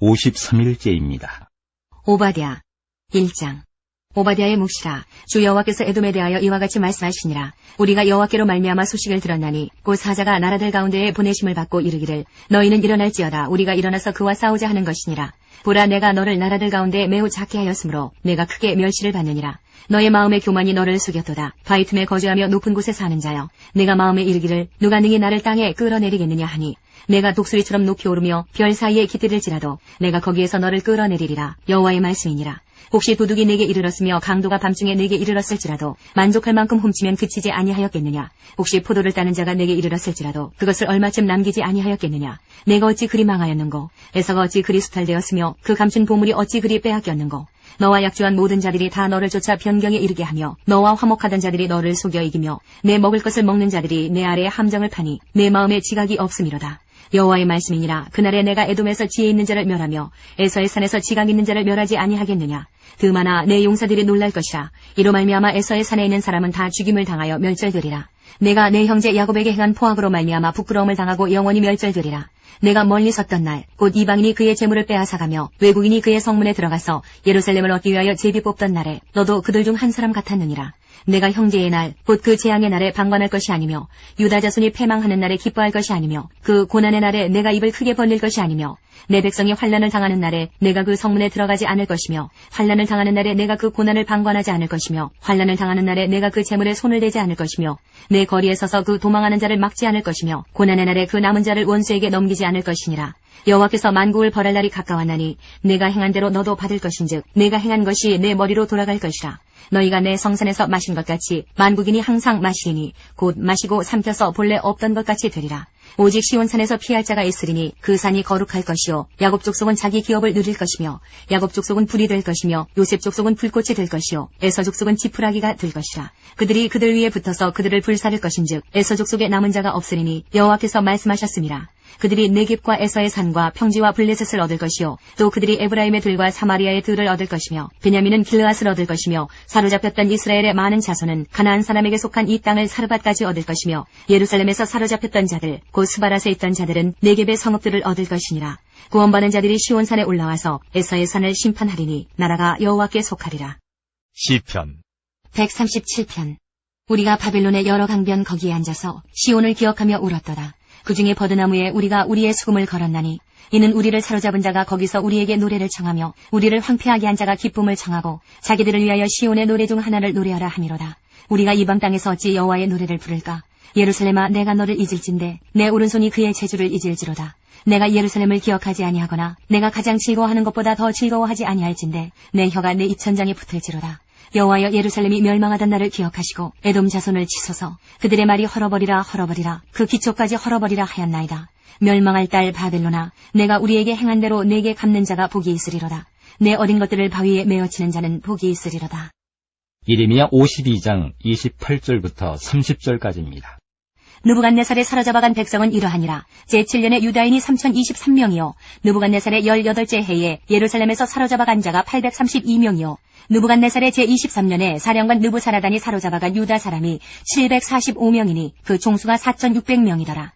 53일째입니다. 오바댜 1장. 오바댜의 묵시라 주 여호와께서 에돔에 대하여 이와 같이 말씀하시니라. 우리가 여호와께로 말미암아 소식을 들었나니 곧 사자가 나라들 가운데에 보내심을 받고 이르기를 너희는 일어날지어다. 우리가 일어나서 그와 싸우자 하는 것이니라. 보라 내가 너를 나라들 가운데 매우 작게 하였으므로 내가 크게 멸시를 받느니라. 너의 마음의 교만이 너를 속였도다. 바위 틈에 거주하며 높은 곳에 사는 자여 내가 마음에 이르기를 누가 능히 나를 땅에 끌어내리겠느냐 하니 내가 독수리처럼 높이 오르며 별 사이에 깃들일지라도 내가 거기에서 너를 끌어내리리라. 여호와의 말씀이니라. 혹시 도둑이 내게 이르렀으며 강도가 밤중에 내게 이르렀을지라도 만족할 만큼 훔치면 그치지 아니하였겠느냐? 혹시 포도를 따는 자가 내게 이르렀을지라도 그것을 얼마쯤 남기지 아니하였겠느냐? 내가 어찌 그리 망하였는고? 에서가 어찌 그리 수탈되었으며 그 감춘 보물이 어찌 그리 빼앗겼는고? 너와 약조한 모든 자들이 다 너를 쫓아 변경에 이르게 하며 너와 화목하던 자들이 너를 속여 이기며 내 먹을 것을 먹는 자들이 내 아래에 함정을 파니 내 마음에 지각이 없음이로다 여호와의 말씀이니라. 그날에 내가 에돔에서 지혜 있는 자를 멸하며 에서의 산에서 지각 있는 자를 멸하지 아니하겠느냐? 드마나 내 용사들이 놀랄 것이라. 이로 말미암아 에서의 산에 있는 사람은 다 죽임을 당하여 멸절되리라. 내가 내 형제 야곱에게 행한 포악으로 말미암아 부끄러움을 당하고 영원히 멸절되리라. 내가 멀리 섰던 날 곧 이방인이 그의 재물을 빼앗아가며 외국인이 그의 성문에 들어가서 예루살렘을 얻기 위하여 제비 뽑던 날에 너도 그들 중 한 사람 같았느니라 내가 형제의 날, 곧 그 재앙의 날에 방관할 것이 아니며, 유다 자손이 패망하는 날에 기뻐할 것이 아니며, 그 고난의 날에 내가 입을 크게 벌릴 것이 아니며, 내 백성이 환란을 당하는 날에 내가 그 성문에 들어가지 않을 것이며, 환란을 당하는 날에 내가 그 고난을 방관하지 않을 것이며, 환란을 당하는 날에 내가 그 재물에 손을 대지 않을 것이며, 내 거리에 서서 그 도망하는 자를 막지 않을 것이며, 고난의 날에 그 남은 자를 원수에게 넘기지 않을 것이니라. 여호와께서 만국을 벌할 날이 가까웠나니 내가 행한 대로 너도 받을 것인즉 내가 행한 것이 내 머리로 돌아갈 것이라. 너희가 내 성산에서 마신 것 같이 만국인이 항상 마시리니 곧 마시고 삼켜서 본래 없던 것 같이 되리라. 오직 시온산에서 피할 자가 있으리니 그 산이 거룩할 것이요 야곱 족속은 자기 기업을 누릴 것이며 야곱 족속은 불이 될 것이며 요셉 족속은 불꽃이 될 것이요 에서 족속은 지푸라기가 될 것이라 그들이 그들 위에 붙어서 그들을 불사를 것인즉 에서 족속에 남은 자가 없으리니 여호와께서 말씀하셨습니다. 그들이 네겝과 에서의 산과 평지와 블레셋을 얻을 것이요. 또 그들이 에브라임의 들과 사마리아의 들을 얻을 것이며 베냐민은 길르앗을 얻을 것이며 사로잡혔던 이스라엘의 많은 자손은 가나안 사람에게 속한 이 땅을 사르밧까지 얻을 것이며 예루살렘에서 사로잡혔던 자들 곧 스바라에 있던 자들은 네겝의 성읍들을 얻을 것이니라. 구원받은 자들이 시온산에 올라와서 에서의 산을 심판하리니 나라가 여호와께 속하리라. 시편. 137편. 우리가 바벨론의 여러 강변 거기에 앉아서 시온을 기억하며 울었더라. 그 중에 버드나무에 우리가 우리의 수금을 걸었나니 이는 우리를 사로잡은 자가 거기서 우리에게 노래를 청하며 우리를 황폐하게 한 자가 기쁨을 청하고 자기들을 위하여 시온의 노래 중 하나를 노래하라 함이로다. 우리가 이방 땅에서 어찌 여호와의 노래를 부를까? 예루살렘아 내가 너를 잊을진데 내 오른손이 그의 재주를 잊을지로다. 내가 예루살렘을 기억하지 아니하거나 내가 가장 즐거워하는 것보다 더 즐거워하지 아니할진데 내 혀가 내 입천장에 붙을지로다. 여호와여 예루살렘이 멸망하던 날을 기억하시고 에돔 자손을 치소서 그들의 말이 헐어버리라 헐어버리라 그 기초까지 헐어버리라 하였나이다. 멸망할 딸 바벨로나 내가 우리에게 행한 대로 내게 갚는 자가 복이 있으리로다. 내 어린 것들을 바위에 메어치는 자는 복이 있으리로다. 이르미야 52장 28절부터 30절까지입니다. 느부갓네살에 사로잡아간 백성은 이러하니라. 제7년에 유다인이 3023명이요. 느부갓네살의 18째 해에 예루살렘에서 사로잡아간 자가 832명이요. 느부갓네살의 제23년에 사령관 느부사라단이 사로잡아간 유다 사람이 745명이니 그 총수가 4600명이더라.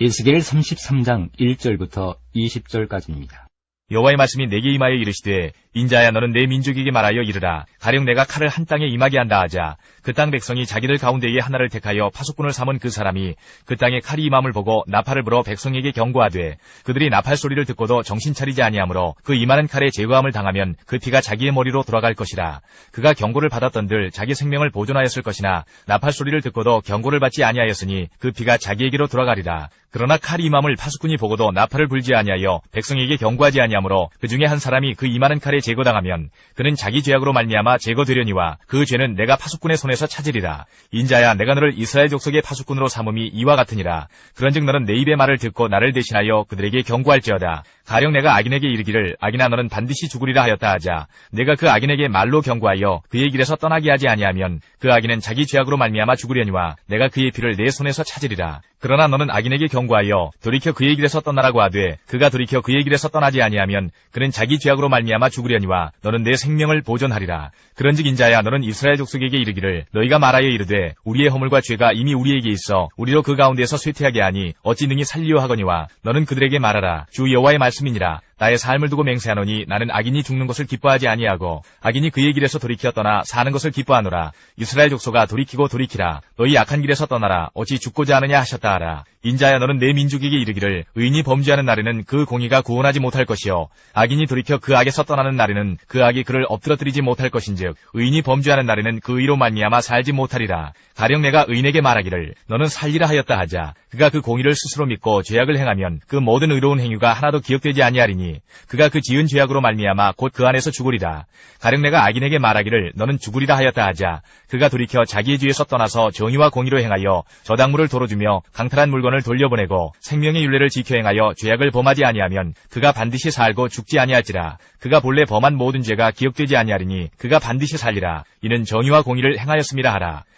에스겔 33장 1절부터 20절까지입니다. 여호와의 말씀이 내게 임하여 이르시되 인자야 너는 내 민족에게 말하여 이르라. 가령 내가 칼을 한 땅에 임하게 한다 하자. 그 땅 백성이 자기들 가운데에 하나를 택하여 파수꾼을 삼은 그 사람이 그 땅에 칼이 임함을 보고 나팔을 불어 백성에게 경고하되 그들이 나팔 소리를 듣고도 정신 차리지 아니하므로 그 임하는 칼에 제거함을 당하면 그 피가 자기의 머리로 돌아갈 것이라. 그가 경고를 받았던들 자기 생명을 보존하였을 것이나 나팔 소리를 듣고도 경고를 받지 아니하였으니 그 피가 자기에게로 돌아가리라. 그러나 칼이 임함을 파수꾼이 보고도 나팔을 불지 아니하여 백성에게 경고하지 아니하므로 그 중에 한 사람이 그 임하는 칼에 제거당하면 그는 자기 죄악으로 말미암아 제거되려니와 그 죄는 내가 파수꾼의 손에서 찾으리라. 인자야 내가 너를 이스라엘 족속의 파수꾼으로 삼음이 이와 같으니라. 그런즉 너는 내 입의 말을 듣고 나를 대신하여 그들에게 경고할지어다. 가령 내가 악인에게 이르기를 악인아 너는 반드시 죽으리라 하였다 하자 내가 그 악인에게 말로 경고하여 그의 길에서 떠나게 하지 아니하면 그 악인은 자기 죄악으로 말미암아 죽으려니와 내가 그의 피를 내 손에서 찾으리라. 그러나 너는 악인에게 경고하여 돌이켜 그의 길에서 떠나라고 하되 그가 돌이켜 그의 길에서 떠나지 아니하면 그는 자기 죄악으로 말미암아 죽으려 니와 너는 내 생명을 보존하리라. 그런즉 인자야 너는 이스라엘 족속에게 이르기를 너희가 말하여 이르되 우리의 허물과 죄가 이미 우리에게 있어 우리로 그 가운데서 쇠퇴하게 하니 어찌 능히 살리려 하거니와 너는 그들에게 말하라 주 여호와의 말씀이니라 나의 삶을 두고 맹세하노니 나는 악인이 죽는 것을 기뻐하지 아니하고 악인이 그의 길에서 돌이켜 떠나 사는 것을 기뻐하노라. 이스라엘 족속아 돌이키고 돌이키라. 너희 악한 길에서 떠나라. 어찌 죽고자 하느냐 하셨다 하라. 인자야 너는 내 민족에게 이르기를 의인이 범죄하는 날에는 그 공의가 구원하지 못할 것이요 악인이 돌이켜 그 악에서 떠나는 날에는 그 악이 그를 엎드러뜨리지 못할 것인즉 의인이 범죄하는 날에는 그 의로 말미암아 살지 못하리라. 가령 내가 의인에게 말하기를 너는 살리라 하였다 하자 그가 그 공의를 스스로 믿고 죄악을 행하면 그 모든 의로운 행위가 하나도 기억되지 아니하리니 그가 그 지은 죄악으로 말미암아 곧 그 안에서 죽으리라. 가령 내가 악인에게 말하기를 너는 죽으리라 하였다 하자 그가 돌이켜 자기의 죄에서 떠나서 정의와 공의로 행하여 저당물을 도로주며 강탈한 물건을 돌려보내고 생명의 윤례를 지켜 행하여 죄악을 범하지 아니하면 그가 반드시 살고 죽지 아니할지라. 그가 본래 범한 모든 죄가 기억되지 아니하리니 그가 반드시 살리라. 이는 정의와 공의를 행하였음이라 하라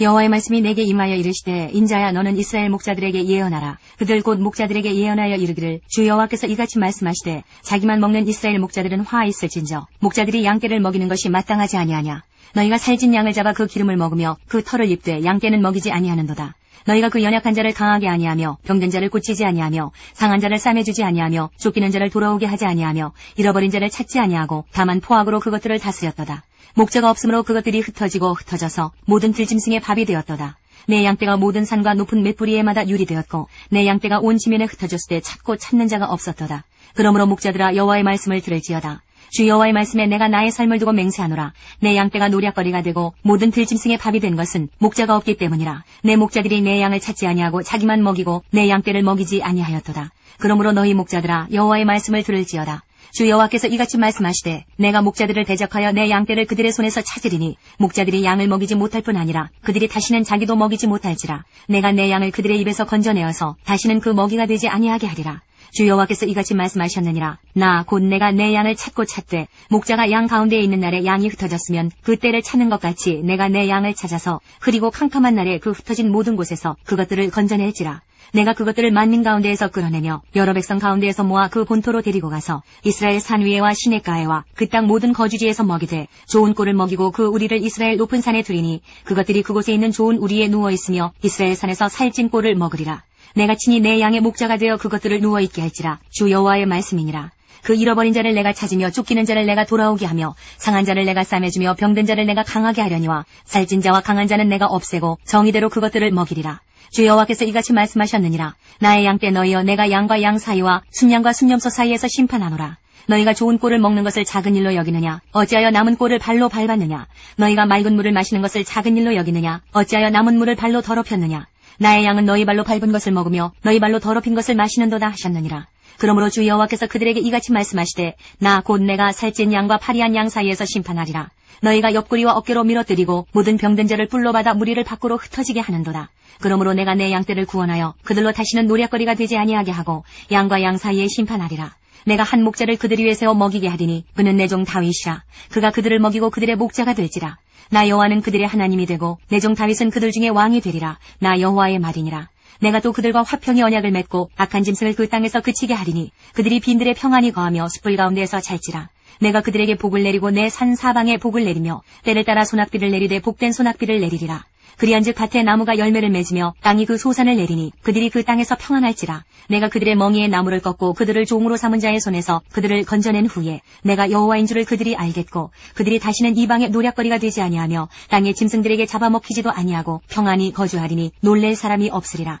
여호와의 말씀이 내게 임하여 이르시되 인자야 너는 이스라엘 목자들에게 예언하라. 그들 곧 목자들에게 예언하여 이르기를 주 여호와께서 이같이 말씀하시되 자기만 먹는 이스라엘 목자들은 화 있을진저 목자들이 양떼를 먹이는 것이 마땅하지 아니하냐 너희가 살진 양을 잡아 그 기름을 먹으며 그 털을 입되 양떼는 먹이지 아니하는도다 너희가 그 연약한 자를 강하게 아니하며 병든 자를 고치지 아니하며 상한 자를 싸매주지 아니하며 쫓기는 자를 돌아오게 하지 아니하며 잃어버린 자를 찾지 아니하고 다만 포악으로 그것들을 다스렸도다. 목자가 없으므로 그것들이 흩어지고 흩어져서 모든 들짐승의 밥이 되었도다. 내 양떼가 모든 산과 높은 맷뿌리에마다 유리되었고 내 양떼가 온 지면에 흩어졌을 때 찾고 찾는 자가 없었도다. 그러므로 목자들아 여호와의 말씀을 들을지어다. 주 여호와의 말씀에 내가 나의 삶을 두고 맹세하노라. 내 양떼가 노략거리가 되고 모든 들짐승의 밥이 된 것은 목자가 없기 때문이라. 내 목자들이 내 양을 찾지 아니하고 자기만 먹이고 내 양떼를 먹이지 아니하였도다. 그러므로 너희 목자들아 여호와의 말씀을 들을지어다. 주 여호와께서 이같이 말씀하시되 내가 목자들을 대적하여 내 양떼를 그들의 손에서 찾으리니 목자들이 양을 먹이지 못할 뿐 아니라 그들이 다시는 자기도 먹이지 못할지라 내가 내 양을 그들의 입에서 건져내어서 다시는 그 먹이가 되지 아니하게 하리라 주 여호와께서 이같이 말씀하셨느니라. 나 곧 내가 내 양을 찾고 찾되 목자가 양 가운데에 있는 날에 양이 흩어졌으면 그 때를 찾는 것 같이 내가 내 양을 찾아서 흐리고 캄캄한 날에 그 흩어진 모든 곳에서 그것들을 건져낼지라. 내가 그것들을 만민 가운데에서 끌어내며 여러 백성 가운데에서 모아 그 본토로 데리고 가서 이스라엘 산 위에와 시냇가에와 그 땅 모든 거주지에서 먹이되 좋은 꼴을 먹이고 그 우리를 이스라엘 높은 산에 두리니 그것들이 그곳에 있는 좋은 우리에 누워 있으며 이스라엘 산에서 살찐 꼴을 먹으리라 내가 친히 내 양의 목자가 되어 그것들을 누워 있게 할지라. 주 여호와의 말씀이니라. 그 잃어버린 자를 내가 찾으며 쫓기는 자를 내가 돌아오게 하며 상한 자를 내가 싸매주며 병든 자를 내가 강하게 하려니와 살찐 자와 강한 자는 내가 없애고 정의대로 그것들을 먹이리라. 주 여호와께서 이같이 말씀하셨느니라. 나의 양떼 너희여 내가 양과 양 사이와 순양과 순염소 사이에서 심판하노라. 너희가 좋은 꼴을 먹는 것을 작은 일로 여기느냐? 어찌하여 남은 꼴을 발로 밟았느냐? 너희가 맑은 물을 마시는 것을 작은 일로 여기느냐? 어찌하여 남은 물을 발로 더럽혔느냐 나의 양은 너희 발로 밟은 것을 먹으며 너희 발로 더럽힌 것을 마시는도다 하셨느니라 그러므로 주 여호와께서 그들에게 이같이 말씀하시되 나 곧 내가 살찐 양과 파리한 양 사이에서 심판하리라 너희가 옆구리와 어깨로 밀어뜨리고 모든 병든 자를 불로 받아 무리를 밖으로 흩어지게 하는도다. 그러므로 내가 내 양떼를 구원하여 그들로 다시는 노략거리가 되지 아니하게 하고 양과 양 사이에 심판하리라. 내가 한 목자를 그들 위에 세워 먹이게 하리니 그는 내 종 다윗이라. 그가 그들을 먹이고 그들의 목자가 될지라. 나 여호와는 그들의 하나님이 되고 내 종 다윗은 그들 중에 왕이 되리라. 나 여호와의 말이니라. 내가 또 그들과 화평의 언약을 맺고 악한 짐승을 그 땅에서 그치게 하리니 그들이 빈들의 평안이 거하며 숯불 가운데에서 잘지라. 내가 그들에게 복을 내리고 내 산 사방에 복을 내리며 때를 따라 소낙비를 내리되 복된 소낙비를 내리리라. 그리한즉 밭에 나무가 열매를 맺으며 땅이 그 소산을 내리니 그들이 그 땅에서 평안할지라. 내가 그들의 멍이에 나무를 꺾고 그들을 종으로 삼은 자의 손에서 그들을 건져낸 후에 내가 여호와인 줄을 그들이 알겠고 그들이 다시는 이방의 노략거리가 되지 아니하며 땅의 짐승들에게 잡아먹히지도 아니하고 평안히 거주하리니 놀랄 사람이 없으리라.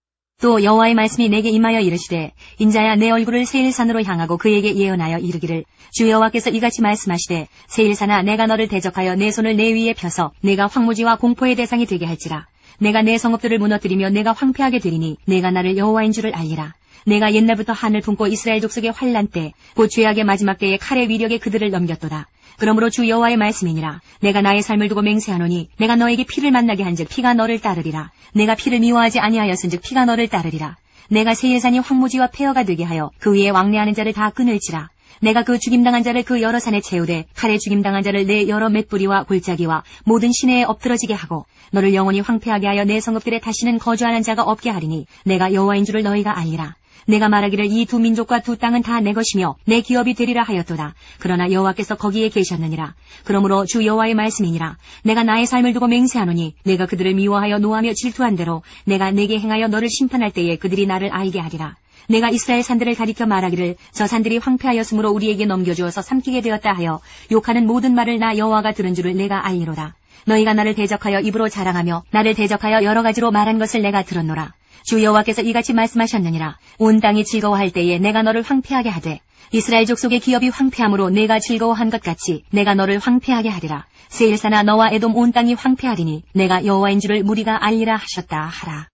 또 여호와의 말씀이 내게 임하여 이르시되 인자야 내 얼굴을 세일산으로 향하고 그에게 예언하여 이르기를. 주 여호와께서 이같이 말씀하시되 세일산아 내가 너를 대적하여 내 손을 내 위에 펴서 내가 황무지와 공포의 대상이 되게 할지라. 내가 내 성읍들을 무너뜨리며 내가 황폐하게 되리니 내가 나를 여호와인 줄을 알리라. 내가 옛날부터 한을 품고 이스라엘 족속의 환란 때, 곧 죄악의 마지막 때에 칼의 위력에 그들을 넘겼도다. 그러므로 주 여호와의 말씀이니라. 내가 나의 삶을 두고 맹세하노니 내가 너에게 피를 만나게 한즉 피가 너를 따르리라. 내가 피를 미워하지 아니하였은즉 피가 너를 따르리라. 내가 새 예산이 황무지와 폐허가 되게 하여 그 위에 왕래하는 자를 다 끊을지라. 내가 그 죽임당한 자를 그 여러 산에 채우되 칼에 죽임당한 자를 내 여러 맷뿌리와 골짜기와 모든 시내에 엎드러지게 하고 너를 영원히 황폐하게 하여 내 성읍들에 다시는 거주하는 자가 없게 하리니 내가 여호와인 줄을 너희가 알리라. 내가 말하기를 이 두 민족과 두 땅은 다 내 것이며 내 기업이 되리라 하였도다. 그러나 여호와께서 거기에 계셨느니라. 그러므로 주 여호와의 말씀이니라. 내가 나의 삶을 두고 맹세하노니 내가 그들을 미워하여 노하며 질투한 대로 내가 내게 행하여 너를 심판할 때에 그들이 나를 알게 하리라. 내가 이스라엘 산들을 가리켜 말하기를 저 산들이 황폐하였으므로 우리에게 넘겨주어서 삼키게 되었다 하여 욕하는 모든 말을 나 여호와가 들은 줄을 내가 알리로다. 너희가 나를 대적하여 입으로 자랑하며 나를 대적하여 여러 가지로 말한 것을 내가 들었노라. 주 여호와께서 이같이 말씀하셨느니라. 온 땅이 즐거워할 때에 내가 너를 황폐하게 하되 이스라엘 족속의 기업이 황폐함으로 내가 즐거워한 것 같이 내가 너를 황폐하게 하리라. 세일사나 너와 에돔 온 땅이 황폐하리니 내가 여호와인 줄을 무리가 알리라 하셨다 하라.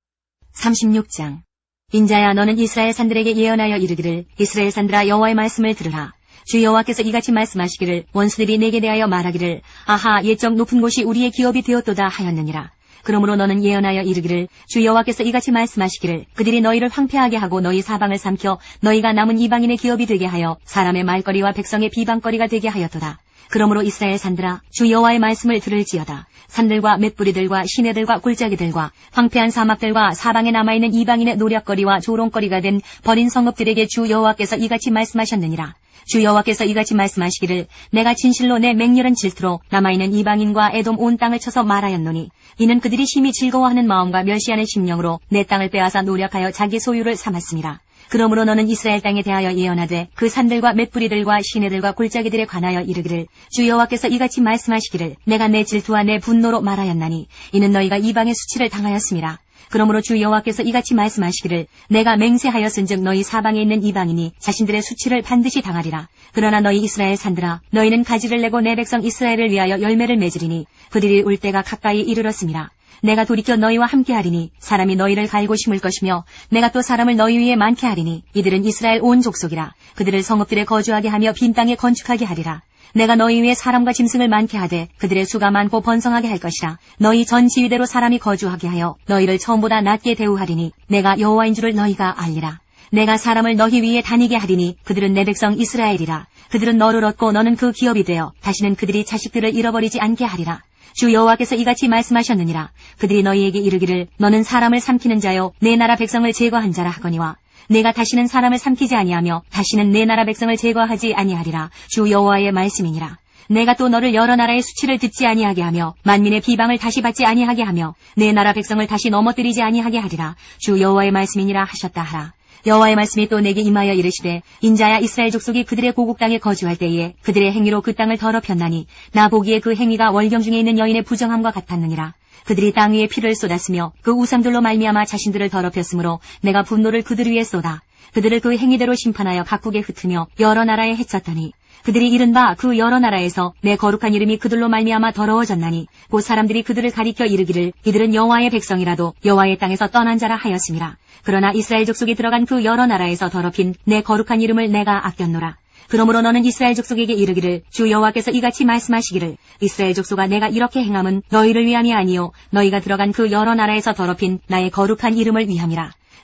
36장 인자야 너는 이스라엘 산들에게 예언하여 이르기를 이스라엘 산들아 여호와의 말씀을 들으라. 주 여호와께서 이같이 말씀하시기를 원수들이 내게 대하여 말하기를 아하 옛적 높은 곳이 우리의 기업이 되었도다 하였느니라. 그러므로 너는 예언하여 이르기를 주 여호와께서 이같이 말씀하시기를 그들이 너희를 황폐하게 하고 너희 사방을 삼켜 너희가 남은 이방인의 기업이 되게 하여 사람의 말거리와 백성의 비방거리가 되게 하였도다. 그러므로 이스라엘 산들아 주 여호와의 말씀을 들을지어다. 산들과 맷뿌리들과 시내들과 골짜기들과 황폐한 사막들과 사방에 남아 있는 이방인의 노력거리와 조롱거리가 된 버린 성읍들에게 주 여호와께서 이같이 말씀하셨느니라. 주 여호와께서 이같이 말씀하시기를 내가 진실로 내 맹렬한 질투로 남아있는 이방인과 에돔 온 땅을 쳐서 말하였노니 이는 그들이 심히 즐거워하는 마음과 멸시하는 심령으로 내 땅을 빼앗아 노력하여 자기 소유를 삼았습니다. 그러므로 너는 이스라엘 땅에 대하여 예언하되 그 산들과 맷뿌리들과 시내들과 골짜기들에 관하여 이르기를 주 여호와께서 이같이 말씀하시기를 내가 내 질투와 내 분노로 말하였나니 이는 너희가 이방의 수치를 당하였습니다. 그러므로 주 여호와께서 이같이 말씀하시기를 내가 맹세하였은즉 너희 사방에 있는 이방인이 자신들의 수치를 반드시 당하리라. 그러나 너희 이스라엘 산들아 너희는 가지를 내고 내 백성 이스라엘을 위하여 열매를 맺으리니 그들이 올 때가 가까이 이르렀습니다. 내가 돌이켜 너희와 함께하리니 사람이 너희를 갈고 심을 것이며 내가 또 사람을 너희 위에 많게 하리니 이들은 이스라엘 온 족속이라 그들을 성읍들에 거주하게 하며 빈 땅에 건축하게 하리라. 내가 너희 위에 사람과 짐승을 많게 하되 그들의 수가 많고 번성하게 할 것이라. 너희 전 지위대로 사람이 거주하게 하여 너희를 처음보다 낮게 대우하리니 내가 여호와인 줄을 너희가 알리라. 내가 사람을 너희 위에 다니게 하리니 그들은 내 백성 이스라엘이라. 그들은 너를 얻고 너는 그 기업이 되어 다시는 그들이 자식들을 잃어버리지 않게 하리라. 주 여호와께서 이같이 말씀하셨느니라. 그들이 너희에게 이르기를 너는 사람을 삼키는 자요 내 나라 백성을 제거한 자라 하거니와 내가 다시는 사람을 삼키지 아니하며 다시는 내 나라 백성을 제거하지 아니하리라. 주 여호와의 말씀이니라. 내가 또 너를 여러 나라의 수치를 듣지 아니하게 하며 만민의 비방을 다시 받지 아니하게 하며 내 나라 백성을 다시 넘어뜨리지 아니하게 하리라. 주 여호와의 말씀이니라 하셨다 하라. 여호와의 말씀이 또 내게 임하여 이르시되 인자야 이스라엘 족속이 그들의 고국 땅에 거주할 때에 그들의 행위로 그 땅을 더럽혔나니 나 보기에 그 행위가 월경 중에 있는 여인의 부정함과 같았느니라. 그들이 땅 위에 피를 쏟았으며 그 우상들로 말미암아 자신들을 더럽혔으므로 내가 분노를 그들 위에 쏟아 그들을 그 행위대로 심판하여 각국에 흩으며 여러 나라에 해쳤더니 그들이 이른바 그 여러 나라에서 내 거룩한 이름이 그들로 말미암아 더러워졌나니 곧 사람들이 그들을 가리켜 이르기를 이들은 여호와의 백성이라도 여호와의 땅에서 떠난 자라 하였습니다. 그러나 이스라엘 족속이 들어간 그 여러 나라에서 더럽힌 내 거룩한 이름을 내가 아꼈노라. 그러므로 너는 이스라엘 족속에게 이르기를 주 여호와께서 이같이 말씀하시기를 이스라엘 족속아 내가 이렇게 행함은 너희를 위함이 아니요 너희가 들어간 그 여러 나라에서 더럽힌 나의 거룩한 이름을 위함이라.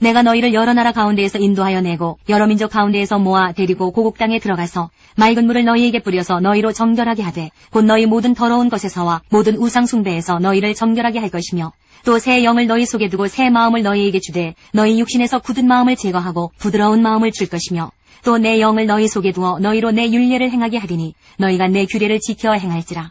내가 너희를 여러 나라 가운데에서 인도하여 내고 여러 민족 가운데에서 모아 데리고 고국 땅에 들어가서 맑은 물을 너희에게 뿌려서 너희로 정결하게 하되 곧 너희 모든 더러운 것에서와 모든 우상 숭배에서 너희를 정결하게 할 것이며 또 새 영을 너희 속에 두고 새 마음을 너희에게 주되 너희 육신에서 굳은 마음을 제거하고 부드러운 마음을 줄 것이며 또 내 영을 너희 속에 두어 너희로 내 윤례를 행하게 하리니 너희가 내 규례를 지켜 행할지라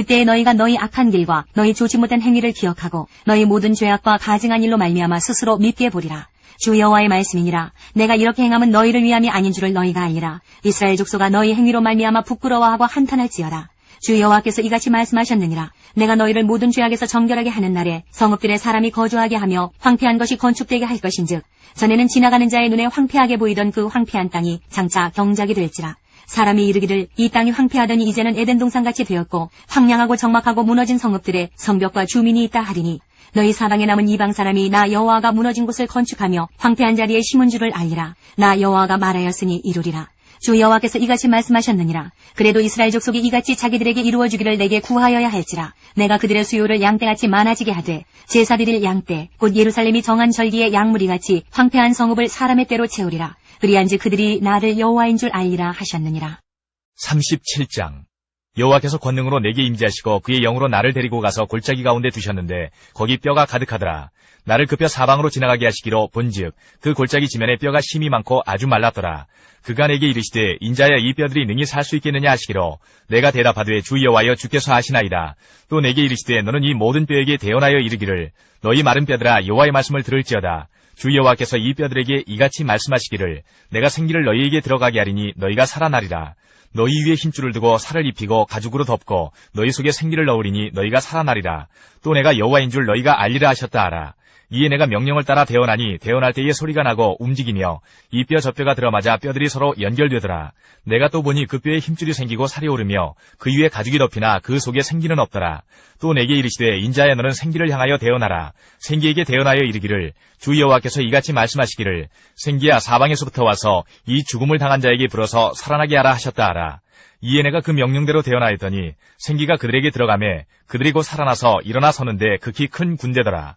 그때 너희가 너희 악한 길과 너희 좋지 못한 행위를 기억하고 너희 모든 죄악과 가증한 일로 말미암아 스스로 밉게 보리라. 주 여호와의 말씀이니라. 내가 이렇게 행함은 너희를 위함이 아닌 줄을 너희가 알리라. 이스라엘 족속아 너희 행위로 말미암아 부끄러워하고 한탄할지어다. 주 여호와께서 이같이 말씀하셨느니라. 내가 너희를 모든 죄악에서 정결하게 하는 날에 성읍들에 사람이 거주하게 하며 황폐한 것이 건축되게 할 것인즉 전에는 지나가는 자의 눈에 황폐하게 보이던 그 황폐한 땅이 장차 경작이 될지라. 사람이 이르기를 이 땅이 황폐하더니 이제는 에덴 동산같이 되었고 황량하고 적막하고 무너진 성읍들에 성벽과 주민이 있다 하리니 너희 사방에 남은 이방 사람이 나 여호와가 무너진 곳을 건축하며 황폐한 자리에 심은 줄을 알리라. 나 여호와가 말하였으니 이루리라. 주 여호와께서 이같이 말씀하셨느니라. 그래도 이스라엘 족속이 이같이 자기들에게 이루어 주기를 내게 구하여야 할지라. 내가 그들의 수요를 양떼같이 많아지게 하되 제사 드릴 양떼 곧 예루살렘이 정한 절기의 양무리 같이 황폐한 성읍을 사람의 때로 채우리라. 그리한즉 그들이 나를 여호와인 줄 알리라 하셨느니라. 37장 여호와께서 권능으로 내게 임재하시고 그의 영으로 나를 데리고 가서 골짜기 가운데 두셨는데 거기 뼈가 가득하더라. 나를 그 뼈 사방으로 지나가게 하시기로 본즉 그 골짜기 지면에 뼈가 심이 많고 아주 말랐더라. 그가 내게 이르시되 인자야 이 뼈들이 능히 살 수 있겠느냐 하시기로 내가 대답하되 주 여호와여 주께서 하시나이다. 또 내게 이르시되 너는 이 모든 뼈에게 대언하여 이르기를 너희 마른 뼈들아 여호와의 말씀을 들을지어다. 주 여호와께서 이 뼈들에게 이같이 말씀하시기를 내가 생기를 너희에게 들어가게 하리니 너희가 살아나리라. 너희 위에 힘줄을 두고 살을 입히고 가죽으로 덮고 너희 속에 생기를 넣으리니 너희가 살아나리라. 또 내가 여호와인 줄 너희가 알리라 하셨다 하라. 이에 내가 명령을 따라 대언하니 대언할 때에 소리가 나고 움직이며 이 뼈 저 뼈가 들어맞아 뼈들이 서로 연결되더라. 내가 또 보니 그 뼈에 힘줄이 생기고 살이 오르며 그 위에 가죽이 덮이나 그 속에 생기는 없더라. 또 내게 이르시되 인자야 너는 생기를 향하여 대언하라. 생기에게 대언하여 이르기를 주 여호와께서 이같이 말씀하시기를 생기야 사방에서부터 와서 이 죽음을 당한 자에게 불어서 살아나게 하라 하셨다 하라. 이에 내가 그 명령대로 대언하였더니 생기가 그들에게 들어가매 그들이 곧 살아나서 일어나 서는데 극히 큰 군대더라.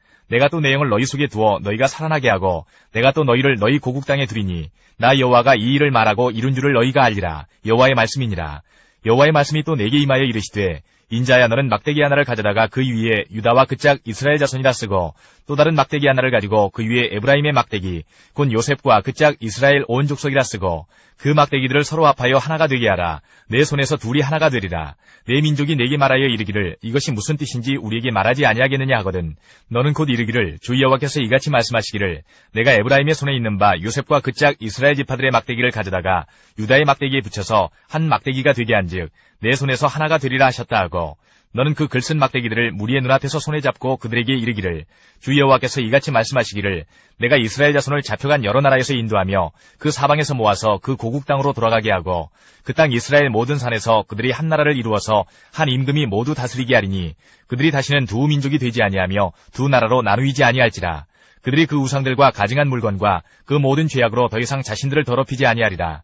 내가 또 내 영을 너희 속에 두어 너희가 살아나게 하고 내가 또 너희를 너희 고국 땅에 두리니 나 여호와가 이 일을 말하고 이룬 줄을 너희가 알리라. 여호와의 말씀이니라. 여호와의 말씀이 또 내게 임하여 이르시되 인자야 너는 막대기 하나를 가져다가 그 위에 유다와 그짝 이스라엘 자손이라 쓰고 또 다른 막대기 하나를 가지고 그 위에 에브라임의 막대기 곧 요셉과 그짝 이스라엘 온 족속이라 쓰고 그 막대기들을 서로 합하여 하나가 되게 하라. 내 손에서 둘이 하나가 되리라. 내 민족이 내게 말하여 이르기를 이것이 무슨 뜻인지 우리에게 말하지 아니하겠느냐 하거든 너는 곧 이르기를 주 여호와께서 이같이 말씀하시기를 내가 에브라임의 손에 있는 바 요셉과 그짝 이스라엘 지파들의 막대기를 가져다가 유다의 막대기에 붙여서 한 막대기가 되게 한즉 내 손에서 하나가 되리라 하셨다 하고 너는 그 글쓴 막대기들을 무리의 눈앞에서 손에 잡고 그들에게 이르기를 주 여호와께서 이같이 말씀하시기를 내가 이스라엘 자손을 잡혀간 여러 나라에서 인도하며 그 사방에서 모아서 그 고국 땅으로 돌아가게 하고 그 땅 이스라엘 모든 산에서 그들이 한 나라를 이루어서 한 임금이 모두 다스리게 하리니 그들이 다시는 두 민족이 되지 아니하며 두 나라로 나누이지 아니할지라. 그들이 그 우상들과 가증한 물건과 그 모든 죄악으로 더 이상 자신들을 더럽히지 아니하리라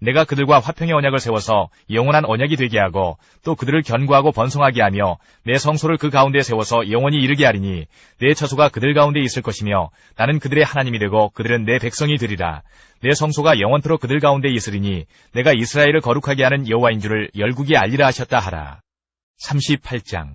내가 그들과 화평의 언약을 세워서 영원한 언약이 되게 하고 또 그들을 견고하고 번성하게 하며 내 성소를 그 가운데 세워서 영원히 이르게 하리니 내 처소가 그들 가운데 있을 것이며 나는 그들의 하나님이 되고 그들은 내 백성이 되리라. 내 성소가 영원토록 그들 가운데 있으리니 내가 이스라엘을 거룩하게 하는 여호와인 줄을 열국이 알리라 하셨다 하라. 38장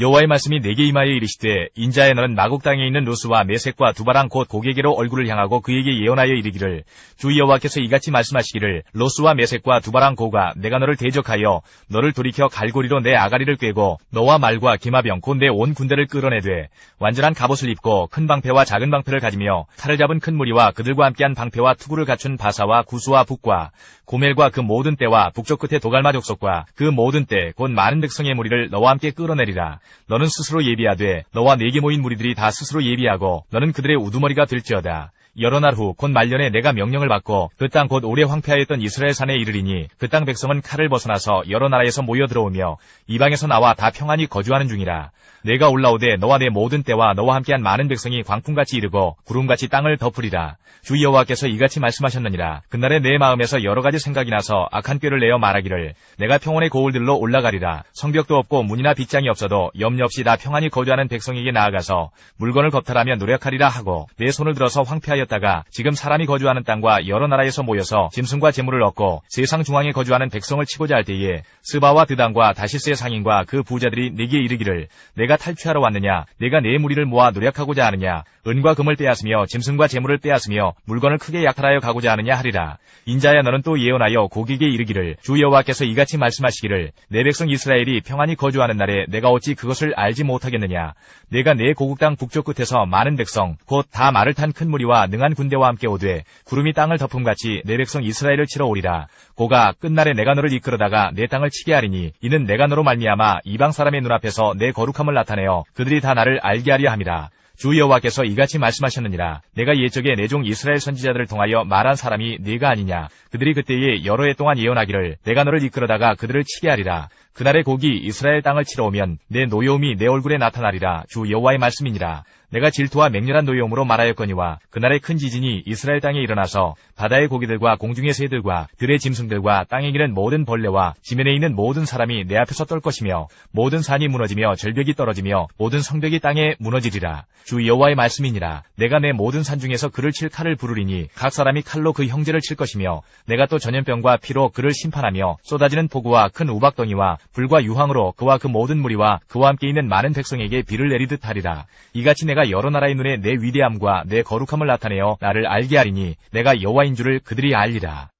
여호와의 말씀이 내게 임하여 이르시되 인자의 너는 마국 땅에 있는 루스와 메색과 두바랑 곧 고개계로 얼굴을 향하고 그에게 예언하여 이르기를 주 여호와께서 이같이 말씀하시기를 로스와 메색과 두바랑 고가 내가 너를 대적하여 너를 돌이켜 갈고리로 내 아가리를 꿰고 너와 말과 기마병 곧 내 온 군대를 끌어내되 완전한 갑옷을 입고 큰 방패와 작은 방패를 가지며 칼을 잡은 큰 무리와 그들과 함께한 방패와 투구를 갖춘 바사와 구수와 북과 고멜과 그 모든 때와 북쪽 끝에 도갈마 족속과 그 모든 때 곧 많은 백성의 무리를 너와 함께 끌어내리라 너는 스스로 예비하되 너와 내게 모인 무리들이 다 스스로 예비하고 너는 그들의 우두머리가 될지어다. 여러 날 후 곧 말년에 내가 명령을 받고 그 땅 곧 오래 황폐하였던 이스라엘 산에 이르리니 그 땅 백성은 칼을 벗어나서 여러 나라에서 모여 들어오며 이방에서 나와 다 평안히 거주하는 중이라. 내가 올라오되 너와 내 모든 때와 너와 함께한 많은 백성이 광풍같이 이르고 구름같이 땅을 덮으리라. 주 여호와께서 이같이 말씀하셨느니라. 그날에 내 마음에서 여러 가지 생각이 나서 악한 꾀를 내어 말하기를 내가 평온의 고울들로 올라가리라. 성벽도 없고 문이나 빗장이 없어도 염려 없이 다 평안히 거주하는 백성에게 나아가서 물건을 겁탈하며 노력하리라 하고 내 손을 들어서 황폐하였 다가 지금 사람이 거주하는 땅과 여러 나라에서 모여서 짐승과 재물을 얻고 세상 중앙에 거주하는 백성을 치고자 할 때에 스바와 드단과 다시스의 상인과 그 부자들이 내게 이르기를 내가 탈취하러 왔느냐? 내가 내 무리를 모아 노력하고자 하느냐? 은과 금을 빼앗으며 짐승과 재물을 빼앗으며 물건을 크게 약탈하여 가고자 하느냐 하리라. 인자야 너는 또 예언하여 고객에게 이르기를 주 여호와께서 이같이 말씀하시기를 내 백성 이스라엘이 평안히 거주하는 날에 내가 어찌 그것을 알지 못하겠느냐? 내가 내 고국 땅 북쪽 끝에서 많은 백성 곧 다 말을 탄 큰 무리와 능한 군대와 함께 오되 구름이 땅을 덮음같이 내 백성 이스라엘을 치러 오리라. 고가 끝날에 내가 너를 이끌어다가 내 땅을 치게 하리니 이는 내가 너로 말미암아 이방 사람의 눈앞에서 내 거룩함을 나타내어 그들이 다 나를 알게 하려 함이라. 주 여호와께서 이같이 말씀하셨느니라. 내가 옛적에 내 종 이스라엘 선지자들을 통하여 말한 사람이 네가 아니냐. 그들이 그때에 여러 해 동안 예언하기를 내가 너를 이끌어다가 그들을 치게 하리라. 그날의 곡이 이스라엘 땅을 치러 오면 내 노여움이 내 얼굴에 나타나리라. 주 여호와의 말씀이니라 내가 질투와 맹렬한 노여움으로 말하였거니와 그날의 큰 지진이 이스라엘 땅에 일어나서 바다의 고기들과 공중의 새들과 들의 짐승들과 땅에 기는 모든 벌레와 지면에 있는 모든 사람이 내 앞에서 떨 것이며 모든 산이 무너지며 절벽이 떨어지며 모든 성벽이 땅에 무너지리라. 주 여호와의 말씀이니라. 내가 내 모든 산 중에서 그를 칠 칼을 부르리니 각 사람이 칼로 그 형제를 칠 것이며 내가 또 전염병과 피로 그를 심판하며 쏟아지는 폭우와 큰 우박덩이와 불과 유황으로 그와 그 모든 무리와 그와 함께 있는 많은 백성에게 비를 내리듯 하리라. 이같이 내가 여러 나라의 눈에 내 위대함과 내 거룩함을 나타내어 나를 알게 하리니 내가 여호와인 줄을 그들이 알리라.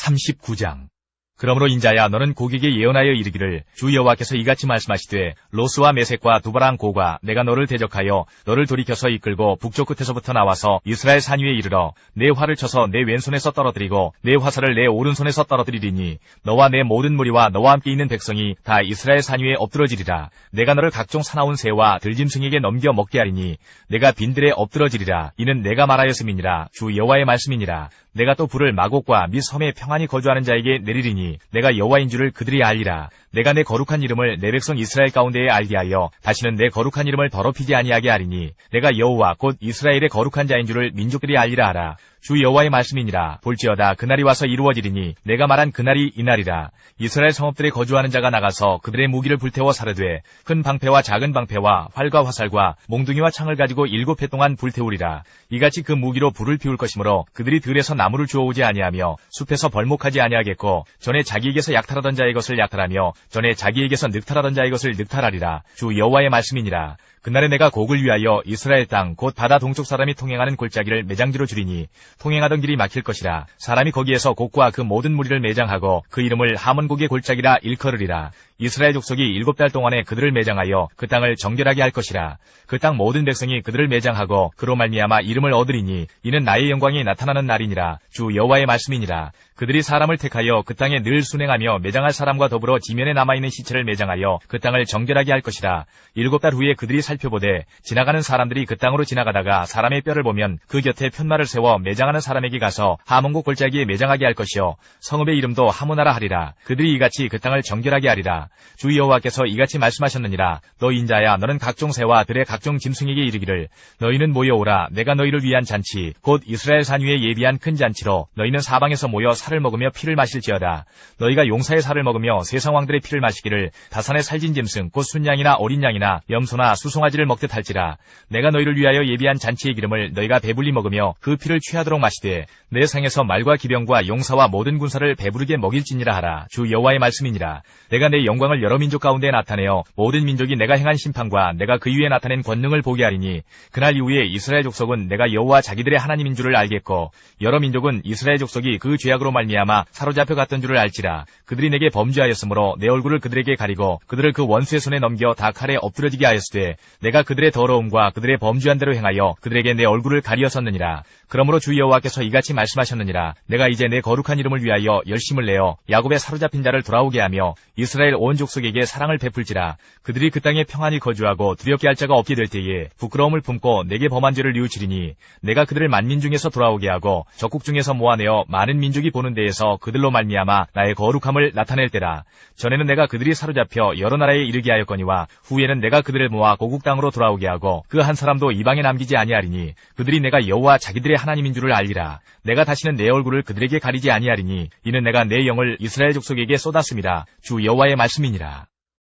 39장 그러므로 인자야 너는 고객에게 예언하여 이르기를 주 여호와께서 이같이 말씀하시되 로스와 메색과 두바랑 고가 내가 너를 대적하여 너를 돌이켜서 이끌고 북쪽 끝에서부터 나와서 이스라엘 산 위에 이르러 내 활을 쳐서 내 왼손에서 떨어뜨리고 내 화살을 내 오른손에서 떨어뜨리리니 너와 내 모든 무리와 너와 함께 있는 백성이 다 이스라엘 산 위에 엎드러지리라. 내가 너를 각종 사나운 새와 들짐승에게 넘겨 먹게 하리니 내가 빈들에 엎드러지리라. 이는 내가 말하였음이니라. 주 여호와의 말씀이니라 내가 또 불을 마곡과 및 섬에 평안히 거주하는 자에게 내리리니 내가 여호와인 줄을 그들이 알리라. 내가 내 거룩한 이름을 내 백성 이스라엘 가운데에 알게 하여 다시는 내 거룩한 이름을 더럽히지 아니하게 하리니 내가 여호와 곧 이스라엘의 거룩한 자인 줄을 민족들이 알리라 하라. 주 여호와의 말씀이니라 볼지어다 그날이 와서 이루어지리니 내가 말한 그날이 이날이라 이스라엘 성읍들에 거주하는 자가 나가서 그들의 무기를 불태워 사르되 큰 방패와 작은 방패와 활과 화살과 몽둥이와 창을 가지고 일곱 해 동안 불태우리라 이같이 그 무기로 불을 피울 것이므로 그들이 들에서 나 무를 주워오지 아니하며 숲에서 벌목하지 아니하겠고 전에 자기에게서 약탈하던 자의 것을 약탈하며 전에 자기에게서 늑탈하던 자의 것을 늑탈하리라. 주 여호와의 말씀이니라 그날에 내가 곡을 위하여 이스라엘 땅 곧 바다 동쪽 사람이 통행하는 골짜기를 매장지로 줄이니 통행하던 길이 막힐 것이라. 사람이 거기에서 곡과 그 모든 무리를 매장하고 그 이름을 하몬곡의 골짜기라 일컬으리라. 이스라엘 족속이 일곱 달 동안에 그들을 매장하여 그 땅을 정결하게 할 것이라. 그 땅 모든 백성이 그들을 매장하고 그로 말미암아 이름을 얻으리니 이는 나의 영광이 나타나는 날이니라. 주 여호와의 말씀이니라 그들이 사람을 택하여 그 땅에 늘 순행하며 매장할 사람과 더불어 지면에 남아있는 시체를 매장하여 그 땅을 정결하게 할 것이라 일곱 달 후에 그들이 살펴보되 지나가는 사람들이 그 땅으로 지나가다가 사람의 뼈를 보면 그 곁에 편말을 세워 매장하는 사람에게 가서 하몬곡 골짜기에 매장하게 할 것이요. 성읍의 이름도 하모나라 하리라. 그들이 이같이 그 땅을 정결하게 하리라. 주 여호와께서 이같이 말씀하셨느니라. 너 인자야 너는 각종 새와 들의 각종 짐승에게 이르기를 너희는 모여오라. 내가 너희를 위한 잔치 곧 이스라엘 산 위에 예비한 큰 잔치로 너희는 사방에서 모여 살을 먹으며 피를 마실지어다. 너희가 용사의 살을 먹으며 세상 왕들의 피를 마시기를 다산의 살진 짐승 곧 순양이나 어린 양이나 염소나 수송아지를 먹듯 할지라. 내가 너희를 위하여 예비한 잔치의 기름을 너희가 배불리 먹으며 그 피를 취하도록 마시되 내 상에서 말과 기병과 용사와 모든 군사를 배부르게 먹일지니라 하라. 주 여호와의 말씀이니라. 내가 내 영광을 여러 민족 가운데 나타내어 모든 민족이 내가 행한 심판과 내가 그 위에 나타낸 권능을 보게 하리니 그날 이후에 이스라엘 족속은 내가 여호와 자기들의 하나님인 줄을 알겠고 여러 민족은 이스라엘 족속이 그 죄악으로 말미암아 사로잡혀 갔던 줄을 알지라. 그들이 내게 범죄하였으므로 내 얼굴을 그들에게 가리고 그들을 그 원수의 손에 넘겨 다 칼에 엎드려지게 하였으되 내가 그들의 더러움과 그들의 범죄한 대로 행하여 그들에게 내 얼굴을 가리었었느니라. 그러므로 주 여호와께서 이같이 말씀하셨느니라. 내가 이제 내 거룩한 이름을 위하여 열심을 내어 야곱의 사로잡힌 자를 돌아오게 하며 이스라엘 온 족속에게 사랑을 베풀지라. 그들이 그 땅에 평안히 거주하고 두렵게 할 자가 없게 될 때에 부끄러움을 품고 내게 범한 죄를 뉘우치리니 내가 그들을 만민 중에서 돌아오게 하고 적국 중에서 모아내어 많은 민족이 보는 데에서 그들로 말미암아 나의 거룩함을 나타낼 때라. 전에는 내가 그들이 사로잡혀 여러 나라에 이르게 하였거니와 후에는 내가 그들을 모아 고국 땅으로 돌아오게 하고 그 한 사람도 이방에 남기지 아니하리니 그들이 내가 여호와 자기들의 하나님인 줄을 알리라. 내가 다시는 내 얼굴을 그들에게 가리지 아니하리니 이는 내가 내 영을 이스라엘 족속에게 쏟았습니다. 주 여호와의 말씀이니라